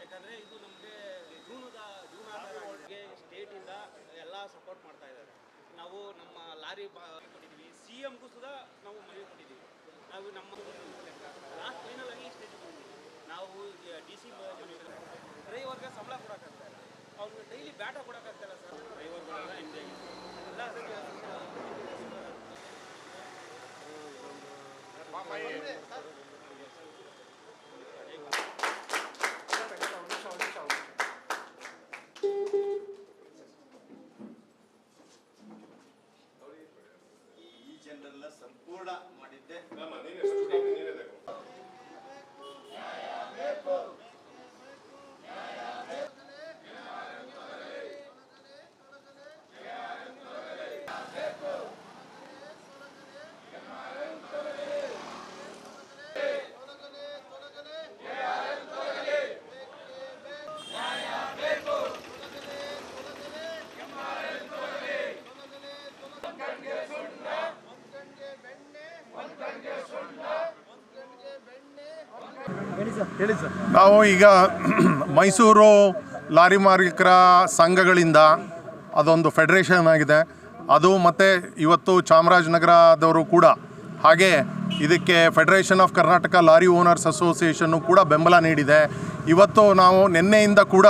ಯಾಕಂದ್ರೆ ಇದು ನಮಗೆ ಸ್ಟೇಟಿಂದ ಎಲ್ಲ ಸಪೋರ್ಟ್ ಮಾಡ್ತಾ ಇದ್ದಾರೆ. ನಾವು ನಮ್ಮ ಲಾರಿ ಕೊಟ್ಟಿದ್ದೀವಿ. ಸಿ ನಾವು ಮನವಿ ಕೊಟ್ಟಿದ್ದೀವಿ. ನಾವು ನಮ್ಮ ಲಾಸ್ಟ್ ಸ್ಟೇಟಿಗೆ ನಾವು ಡಿ ಸಿ ಡ್ರೈವರ್ಗೆ ಸಂಬಳ ಕೊಡೋಕ್ಕಾಗಲ್ಲ. ಅವ್ರಿಗೆ ಡೈಲಿ ಬ್ಯಾಟ ಕೊಡೋಕ್ಕಾಗ್ತಿಲ್ಲ ಸರ್ ಡ್ರೈವರ್ಗಳೆಲ್ಲ ಹಿಂದೆ ಎಲ್ಲ ಅದಕ್ಕೆ ನಾವು ಈಗ ಮೈಸೂರು ಲಾರಿ ಮಾಲೀಕರ ಸಂಘಗಳಿಂದ ಅದೊಂದು ಫೆಡರೇಷನ್ ಆಗಿದೆ. ಅದು ಮತ್ತು ಇವತ್ತು ಚಾಮರಾಜನಗರದವರು ಕೂಡ ಹಾಗೆ ಇದಕ್ಕೆ federation of Karnataka lorry owners association ಕೂಡ ಬೆಂಬಲ ನೀಡಿದೆ. ಇವತ್ತು ನಾವು ನಿನ್ನೆಯಿಂದ ಕೂಡ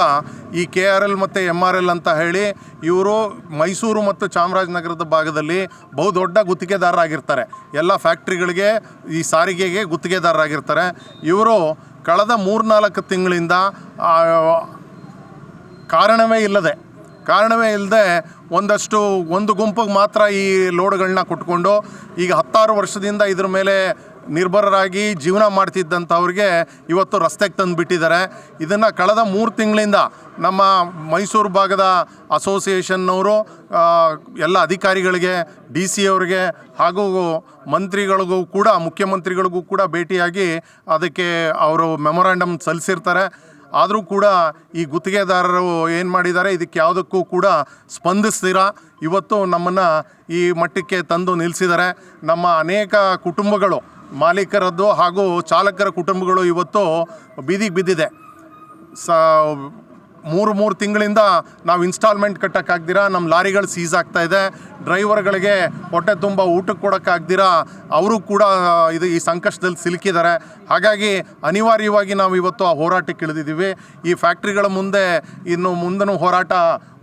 ಈ ಕೆ ಆರ್ ಎಲ್ ಮತ್ತು ಎಂ ಆರ್ ಎಲ್ ಅಂತ ಹೇಳಿ ಇವರು ಮೈಸೂರು ಮತ್ತು ಚಾಮರಾಜನಗರದ ಭಾಗದಲ್ಲಿ ಬಹುದೊಡ್ಡ ಗುತ್ತಿಗೆದಾರರಾಗಿರ್ತಾರೆ. ಎಲ್ಲ ಫ್ಯಾಕ್ಟ್ರಿಗಳಿಗೆ ಈ ಸಾರಿಗೆಗೆ ಗುತ್ತಿಗೆದಾರರಾಗಿರ್ತಾರೆ. ಇವರು ಕಳೆದ ಮೂರ್ನಾಲ್ಕು ತಿಂಗಳಿಂದ ಕಾರಣವೇ ಇಲ್ಲದೆ ಕಾರಣವೇ ಇಲ್ಲದೆ ಒಂದಷ್ಟು, ಒಂದು ಗುಂಪಿಗೆ ಮಾತ್ರ ಈ ಲೋಡ್ಗಳನ್ನ ಕೊಟ್ಕೊಂಡು ಈಗ ಹತ್ತಾರು ವರ್ಷದಿಂದ ಇದ್ರ ಮೇಲೆ ನಿರ್ಭರರಾಗಿ ಜೀವನ ಮಾಡ್ತಿದ್ದಂಥವ್ರಿಗೆ ಇವತ್ತು ರಸ್ತೆಗೆ ತಂದುಬಿಟ್ಟಿದ್ದಾರೆ. ಇದನ್ನು ಕಳೆದ ಮೂರು ತಿಂಗಳಿಂದ ನಮ್ಮ ಮೈಸೂರು ಭಾಗದ ಅಸೋಸಿಯೇಷನ್ನವರು ಎಲ್ಲ ಅಧಿಕಾರಿಗಳಿಗೆ, ಡಿ ಸಿ ಅವರಿಗೆ ಹಾಗೂ ಮಂತ್ರಿಗಳಿಗೂ ಕೂಡ, ಮುಖ್ಯಮಂತ್ರಿಗಳಿಗೂ ಕೂಡ ಭೇಟಿಯಾಗಿ ಅದಕ್ಕೆ ಅವರು ಮೆಮೊರಾಂಡಮ್ ಸಲ್ಲಿಸಿರ್ತಾರೆ. ಆದರೂ ಕೂಡ ಈ ಗುತ್ತಿಗೆದಾರರು ಏನು ಮಾಡಿದ್ದಾರೆ? ಇದಕ್ಕೆ ಯಾವುದಕ್ಕೂ ಕೂಡ ಸ್ಪಂದಿಸ್ತೀರ? ಇವತ್ತು ನಮ್ಮನ್ನು ಈ ಮಟ್ಟಕ್ಕೆ ತಂದು ನಿಲ್ಲಿಸಿದ್ದಾರೆ ನಮ್ಮ ಅನೇಕ ಕುಟುಂಬಗಳು, ಮಾಲೀಕರದ್ದು ಹಾಗೂ ಚಾಲಕರ ಕುಟುಂಬಗಳು ಇವತ್ತು ಬೀದಿಗೆ ಬಿದ್ದಿದೆ. ಸ ಮೂರು ಮೂರು ತಿಂಗಳಿಂದ ನಾವು ಇನ್ಸ್ಟಾಲ್ಮೆಂಟ್ ಕಟ್ಟೋಕ್ಕಾಗ್ದಿರ ನಮ್ಮ ಲಾರಿಗಳು ಸೀಸ್ ಆಗ್ತಾ ಇದೆ. ಡ್ರೈವರ್ಗಳಿಗೆ ಹೊಟ್ಟೆ ತುಂಬ ಊಟಕ್ಕೆ ಕೊಡೋಕ್ಕಾಗ್ದಿರ, ಅವರು ಕೂಡ ಇದು ಈ ಸಂಕಷ್ಟದಲ್ಲಿ ಸಿಲುಕಿದ್ದಾರೆ ಹಾಗಾಗಿ ಅನಿವಾರ್ಯವಾಗಿ ನಾವು ಇವತ್ತು ಆ ಹೋರಾಟಕ್ಕೆ ಇಳಿದಿದ್ದೀವಿ. ಈ ಫ್ಯಾಕ್ಟ್ರಿಗಳ ಮುಂದೆ ಇನ್ನು ಮುಂದೂ ಹೋರಾಟ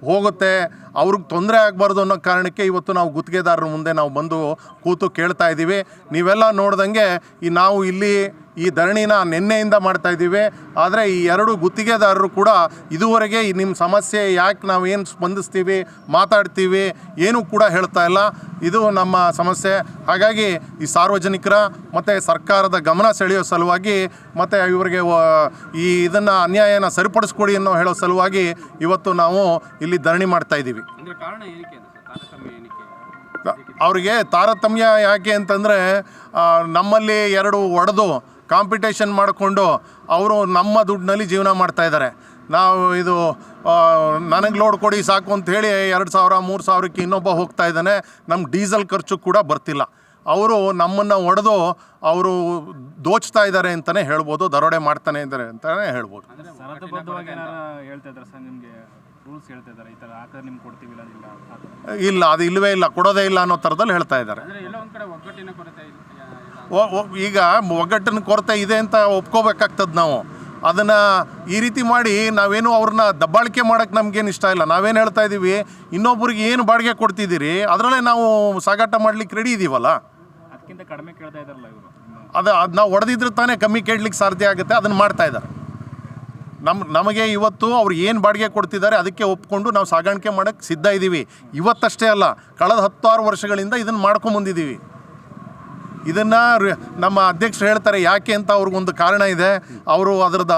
ಹೋಗುತ್ತೆ. ಅವ್ರಿಗೆ ತೊಂದರೆ ಆಗಬಾರ್ದು ಅನ್ನೋ ಕಾರಣಕ್ಕೆ ಇವತ್ತು ನಾವು ಗುತ್ತಿಗೆದಾರರ ಮುಂದೆ ನಾವು ಬಂದು ಕೂತು ಕೇಳ್ತಾ ಇದ್ದೀವಿ. ನೀವೆಲ್ಲ ನೋಡ್ದಂಗೆ ಈ ನಾವು ಇಲ್ಲಿ ಈ ಧರಣಿನ ನಿನ್ನೆಯಿಂದ ಮಾಡ್ತಾ ಇದ್ದೀವಿ. ಆದರೆ ಈ ಎರಡು ಗುತ್ತಿಗೆದಾರರು ಕೂಡ ಇದುವರೆಗೆ ನಿಮ್ಮ ಸಮಸ್ಯೆ ಯಾಕೆ ನಾವು ಏನು ಸ್ಪಂದಿಸ್ತೀವಿ ಮಾತಾಡ್ತೀವಿ ಏನೂ ಕೂಡ ಹೇಳ್ತಾ ಇಲ್ಲ. ಇದು ನಮ್ಮ ಸಮಸ್ಯೆ. ಹಾಗಾಗಿ ಈ ಸಾರ್ವಜನಿಕರ ಮತ್ತು ಸರ್ಕಾರದ ಗಮನ ಸೆಳೆಯೋ ಸಲುವಾಗಿ ಮತ್ತು ಇವರಿಗೆ ಈ ಇದನ್ನು ಅನ್ಯಾಯನ ಸರಿಪಡಿಸ್ಕೊಡಿ ಅನ್ನೋ ಹೇಳೋ ಸಲುವಾಗಿ ಇವತ್ತು ನಾವು ಇಲ್ಲಿ ಧರಣಿ ಮಾಡ್ತಾ ಇದ್ದೀವಿ. ಅವರಿಗೆ ತಾರತಮ್ಯ ಯಾಕೆ ಅಂತಂದರೆ ನಮ್ಮಲ್ಲಿ ಎರಡು ಒಡೆದು ಕಾಂಪಿಟೇಷನ್ ಮಾಡಿಕೊಂಡು ಅವರು ನಮ್ಮ ದುಡ್ಡಿನಲ್ಲಿ ಜೀವನ ಮಾಡ್ತಾಯಿದ್ದಾರೆ ನಾವು ಇದು ನನಗೆ ಲೋಡ್ ಕೊಡಿ ಸಾಕು ಅಂತ ಹೇಳಿ ಎರಡು ಸಾವಿರ ಮೂರು ಸಾವಿರಕ್ಕೆ ಇನ್ನೊಬ್ಬ ಹೋಗ್ತಾ ಇದ್ದಾನೆ. ನಮ್ಮ ಡೀಸೆಲ್ ಖರ್ಚು ಕೂಡ ಬರ್ತಿಲ್ಲ. ಅವರು ನಮ್ಮನ್ನು ಒಡೆದು ಅವರು ದೋಚ್ತಾ ಇದ್ದಾರೆ ಅಂತಲೇ ಹೇಳ್ಬೋದು ದರೋಡೆ ಮಾಡ್ತಾನೆ ಇದ್ದಾರೆ ಅಂತಲೇ ಹೇಳ್ಬೋದು. ಇಲ್ಲ ಅದು ಇಲ್ಲವೇ ಇಲ್ಲ ಕೊಡೋದೇ ಇಲ್ಲ ಅನ್ನೋ ಥರದಲ್ಲಿ ಹೇಳ್ತಾ ಇದ್ದಾರೆ. ಈಗ ಒಗ್ಗಟ್ಟಿನ ಕೊರತೆ ಇದೆ ಅಂತ ಒಪ್ಕೋಬೇಕಾಗ್ತದೆ ನಾವು. ಅದನ್ನು ಈ ರೀತಿ ಮಾಡಿ ನಾವೇನು ಅವ್ರನ್ನ ದಬ್ಬಾಳಿಕೆ ಮಾಡೋಕ್ಕೆ ನಮಗೇನು ಇಷ್ಟ ಇಲ್ಲ. ನಾವೇನು ಹೇಳ್ತಾ ಇದ್ದೀವಿ ಇನ್ನೊಬ್ರಿಗೆ ಏನು ಬಾಡಿಗೆ ಕೊಡ್ತಿದ್ದೀರಿ ಅದರಲ್ಲೇ ನಾವು ಸಾಗಾಟ ಮಾಡಲಿಕ್ಕೆ ರೆಡಿ ಇದ್ದೀವಲ್ಲ ಅದಕ್ಕಿಂತ ಕಡಿಮೆ ಕೇಳ್ತಾ ಇದ್ದಾರಲ್ಲ ಇವರು. ಅದು ಅದು ನಾವು ಹೊಡೆದಿದ್ರೆ ತಾನೇ ಕಮ್ಮಿ ಕೇಳಲಿಕ್ಕೆ ಸಾಧ್ಯ ಆಗುತ್ತೆ ಅದನ್ನು ಮಾಡ್ತಾ ಇದ್ದಾರೆ ನಮ್ಮ ನಮಗೆ ಇವತ್ತು ಅವ್ರು ಏನು ಬಾಡಿಗೆ ಕೊಡ್ತಿದ್ದಾರೆ ಅದಕ್ಕೆ ಒಪ್ಕೊಂಡು ನಾವು ಸಾಗಾಣಿಕೆ ಮಾಡೋಕ್ಕೆ ಸಿದ್ಧ ಇದ್ದೀವಿ ಇವತ್ತಷ್ಟೇ ಅಲ್ಲ ಕಳೆದ ಹತ್ತಾರು ವರ್ಷಗಳಿಂದ ಇದನ್ನು ಮಾಡ್ಕೊಂಬಂದಿದ್ದೀವಿ ಇದನ್ನು ನಮ್ಮ ಅಧ್ಯಕ್ಷರು ಹೇಳ್ತಾರೆ, ಯಾಕೆ ಅಂತ ಅವ್ರಿಗೊಂದು ಕಾರಣ ಇದೆ. ಅವರು ಅದರದ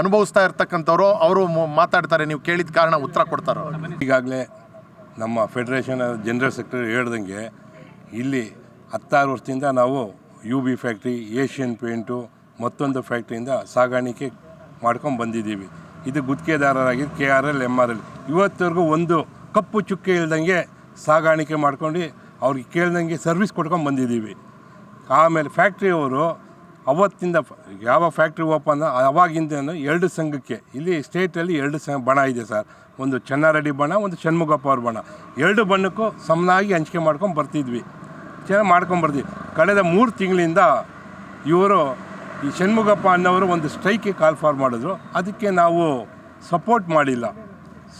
ಅನುಭವಿಸ್ತಾ ಇರ್ತಕ್ಕಂಥವ್ರು, ಅವರು ಮಾತಾಡ್ತಾರೆ, ನೀವು ಕೇಳಿದ ಕಾರಣ ಉತ್ತರ ಕೊಡ್ತಾರೆ ಈಗಾಗಲೇ ನಮ್ಮ ಫೆಡರೇಷನ್ ಜನರಲ್ ಸೆಕ್ರೆಟರಿ ಹೇಳ್ದಂಗೆ, ಇಲ್ಲಿ ಹತ್ತಾರು ವರ್ಷದಿಂದ ನಾವು U B factory, Asian paint, ಮತ್ತೊಂದು ಫ್ಯಾಕ್ಟ್ರಿಯಿಂದ ಸಾಗಾಣಿಕೆ ಮಾಡ್ಕೊಂಡು ಬಂದಿದ್ದೀವಿ. ಇದು ಗುತ್ತಿಗೆದಾರರಾಗಿ K R L, M R L. ಇವತ್ತವರೆಗೂ ಒಂದು ಕಪ್ಪು ಚುಕ್ಕೆ ಇಲ್ದಂಗೆ ಸಾಗಾಣಿಕೆ ಮಾಡ್ಕೊಂಡು ಅವ್ರಿಗೆ ಕೇಳ್ದಂಗೆ ಸರ್ವಿಸ್ ಕೊಟ್ಕೊಂಡು ಬಂದಿದ್ದೀವಿ. ಆಮೇಲೆ ಫ್ಯಾಕ್ಟ್ರಿಯವರು ಅವತ್ತಿಂದ ಯಾವ ಫ್ಯಾಕ್ಟ್ರಿ ಓಪನ್ ಅವಾಗಿಂದ ಎರಡು ಸಂಘಕ್ಕೆ, ಇಲ್ಲಿ ಸ್ಟೇಟಲ್ಲಿ ಎರಡು ಸಂಘ ಬಣ ಇದೆ ಸರ್. ಒಂದು ಚೆನ್ನಾರೆಡ್ಡಿ ಬಣ, ಒಂದು ಷಣ್ಮುಖಪ್ಪ ಅವ್ರ ಬಣ. ಎರಡು ಬಣ್ಣಕ್ಕೂ ಸಮನಾಗಿ ಹಂಚಿಕೆ ಮಾಡ್ಕೊಂಡು ಬರ್ತಿದ್ವಿ. ಚೆನ್ನಾಗಿ ಮಾಡ್ಕೊಂಡು ಬರ್ತೀವಿ ಕಳೆದ ಮೂರು ತಿಂಗಳಿಂದ ಇವರು ಈ ಷಣ್ಮುಖಪ್ಪ ಅನ್ನೋರು ಒಂದು ಸ್ಟ್ರೈಕಿಗೆ ಕಾಲ್ ಫಾರ್ ಮಾಡಿದ್ರು. ಅದಕ್ಕೆ ನಾವು ಸಪೋರ್ಟ್ ಮಾಡಿಲ್ಲ.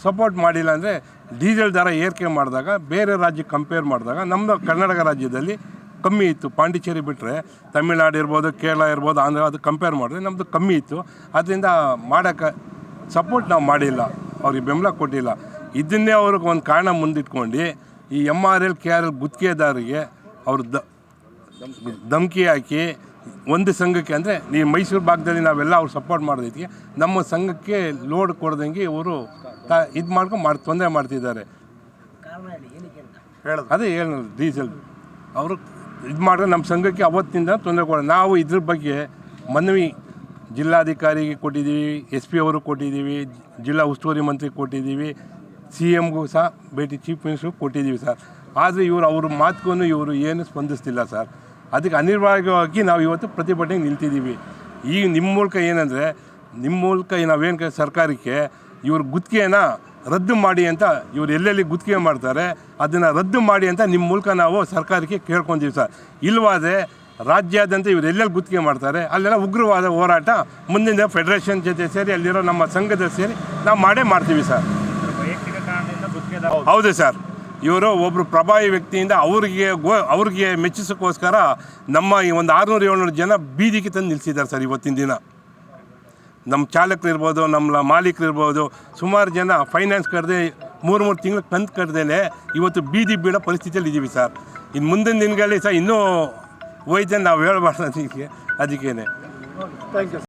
ಸಪೋರ್ಟ್ ಮಾಡಿಲ್ಲ ಅಂದರೆ ಡೀಸೆಲ್ ದರ ಏರಿಕೆ ಮಾಡಿದಾಗ, ಬೇರೆ ರಾಜ್ಯಕ್ಕೆ ಕಂಪೇರ್ ಮಾಡಿದಾಗ, ನಮ್ಮ ಕರ್ನಾಟಕ ರಾಜ್ಯದಲ್ಲಿ ಕಮ್ಮಿ ಇತ್ತು. ಪಾಂಡಿಚೇರಿ ಬಿಟ್ಟರೆ ತಮಿಳ್ನಾಡು ಇರ್ಬೋದು ಕೇರಳ ಇರ್ಬೋದು ಆಂಧ್ರ ಅದು ಕಂಪೇರ್ ಮಾಡಿದ್ರೆ ನಮ್ಮದು ಕಮ್ಮಿ ಇತ್ತು. ಅದರಿಂದ ಮಾಡೋಕ್ಕೆ ಸಪೋರ್ಟ್ ನಾವು ಮಾಡಿಲ್ಲ. ಅವ್ರಿಗೆ ಬೆಂಬಲ ಕೊಟ್ಟಿಲ್ಲ. ಇದನ್ನೇ ಅವ್ರಿಗೆ ಒಂದು ಕಾರಣ ಮುಂದಿಟ್ಕೊಂಡು ಈ M R L K R L ಗುತ್ತಿಗೆದಾರರಿಗೆ ಅವರು ದ ಧಮಕಿ ಹಾಕಿ ಒಂದು ಸಂಘಕ್ಕೆ ಅಂದರೆ ಈ ಮೈಸೂರು ಭಾಗದಲ್ಲಿ ನಾವೆಲ್ಲ ಅವ್ರು ಸಪೋರ್ಟ್ ಮಾಡೋದಕ್ಕೆ ನಮ್ಮ ಸಂಘಕ್ಕೆ ಲೋಡ್ ಕೊಡ್ದಂಗೆ ಇವರು ತ ಇದು ಮಾಡ್ಕೊಂಡು ಮಾಡಿ ತೊಂದರೆ ಮಾಡ್ತಿದ್ದಾರೆ. ಹೇಳೋದು. ಅದೇ ಹೇಳ ಡೀಸೆಲ್. ಅವರು ಇದು ಮಾಡಿದ್ರೆ ನಮ್ಮ ಸಂಘಕ್ಕೆ ಅವತ್ತಿಂದ ತೊಂದರೆ ಕೊಡ, ನಾವು ಇದ್ರ ಬಗ್ಗೆ ಮನವಿ ಜಿಲ್ಲಾಧಿಕಾರಿಗೆ ಕೊಟ್ಟಿದ್ದೀವಿ ಎಸ್ ಪಿ ಅವರು ಕೊಟ್ಟಿದ್ದೀವಿ, ಜಿಲ್ಲಾ ಉಸ್ತುವಾರಿ ಮಂತ್ರಿ ಕೊಟ್ಟಿದ್ದೀವಿ ಸಿ ಎಮ್ಗೂ ಸಹ ಭೇಟಿ, ಚೀಫ್ ಮಿನಿಸ್ಟ್ರು ಕೊಟ್ಟಿದ್ದೀವಿ ಸರ್. ಆದರೆ ಇವರು, ಅವ್ರ ಮಾತುಗೂ ಇವರು ಏನು ಸ್ಪಂದಿಸ್ತಿಲ್ಲ ಸರ್. ಅದಕ್ಕೆ ಅನಿವಾರ್ಯವಾಗಿ ನಾವು ಇವತ್ತು ಪ್ರತಿಭಟನೆಗೆ ನಿಲ್ತಿದ್ದೀವಿ. ಈಗ ನಿಮ್ಮ ಮೂಲಕ ಏನಂದರೆ ನಿಮ್ಮ ಮೂಲಕ ನಾವೇನು ಸರ್ಕಾರಕ್ಕೆ ಇವ್ರ ಗುತ್ತಿಗೆನ ರದ್ದು ಮಾಡಿ ಅಂತ ಇವರು ಎಲ್ಲೆಲ್ಲಿ ಗುತ್ತಿಗೆ ಮಾಡ್ತಾರೆ, ಅದನ್ನು ರದ್ದು ಮಾಡಿ ಅಂತ ನಿಮ್ಮ ಮೂಲಕ ನಾವು ಸರ್ಕಾರಕ್ಕೆ ಕೇಳ್ಕೊಂತೀವಿ ಸರ್. ಇಲ್ಲವಾದ್ರೆ ರಾಜ್ಯಾದ್ಯಂತ ಇವರು ಎಲ್ಲೆಲ್ಲಿ ಗುತ್ತಿಗೆ ಮಾಡ್ತಾರೆ, ಅಲ್ಲೆಲ್ಲ ಉಗ್ರವಾದ ಹೋರಾಟ ಮುಂದಿನ ಫೆಡರೇಷನ್ ಜೊತೆ ಸೇರಿ ಅಲ್ಲಿರೋ ನಮ್ಮ ಸಂಘದ ಸೇರಿ ನಾವು ಮಾಡೇ ಮಾಡ್ತೀವಿ ಸರ್. ಹೌದು ಸರ್. ಇವರು ಒಬ್ಬರು ಪ್ರಭಾವಿ ವ್ಯಕ್ತಿಯಿಂದ ಅವ್ರಿಗೆ ಗೋ, ಅವ್ರಿಗೆ ಮೆಚ್ಚಿಸೋಕ್ಕೋಸ್ಕರ ನಮ್ಮ ಈ ಒಂದು ಆರುನೂರು ಏಳ್ನೂರು ಜನ ಬೀದಿಗೆ ತಂದು ನಿಲ್ಲಿಸಿದ್ದಾರೆ ಸರ್ ಇವತ್ತಿನ ದಿನ. ನಮ್ಮ ಚಾಲಕರು ಇರ್ಬೋದು ನಮ್ಮ ಮಾಲೀಕರು ಇರ್ಬೋದು ಸುಮಾರು ಜನ ಫೈನಾನ್ಸ್ ಕರೆದೇ ಮೂರು ಮೂರು ತಿಂಗಳು ಕಂತು ಕಟ್ಟದೇ ಇವತ್ತು ಬೀದಿ ಬೀಳೋ ಪರಿಸ್ಥಿತಿಯಲ್ಲಿ ಇದ್ದೀವಿ ಸರ್. ಇನ್ನು ಮುಂದಿನ ದಿನಗಳಲ್ಲಿ ಸಹ ಇನ್ನೂ ಹೋಯ್ತು ನಾವು ಹೇಳ್ಬಾರ್ದು ಅದಕ್ಕೆ ಅದಕ್ಕೇನೆ. Thank you